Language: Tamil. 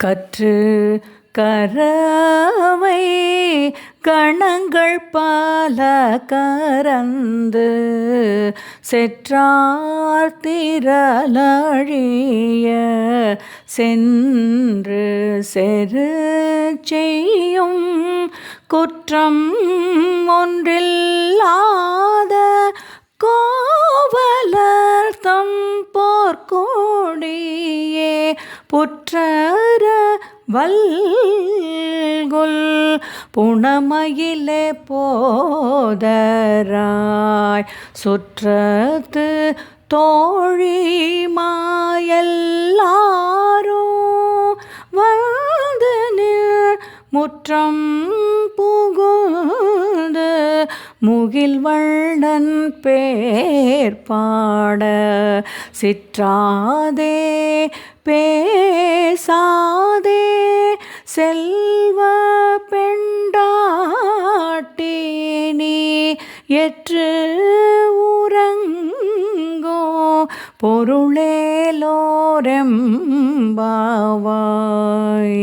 கற்று கரவை கணங்கள் பால கரந்து செற்றார் திரளழிய சென்று செரு செய்யும் குற்றம் ஒன்றில்லாத கோவலர் தம் போர்க்கோடியே புற்றர வல்குல் புணமயிலே போதராய். சுற்றத்து தோழி மாயல்லாரும் வந்து நில் முற்றம் முகில் வண்ணன் பேர் பாட சிற்றாதே பேசாதே செல்வ பெண்டாட்டினி எற்று உறங்கோ பொருளேலோரெம்பாவாய்.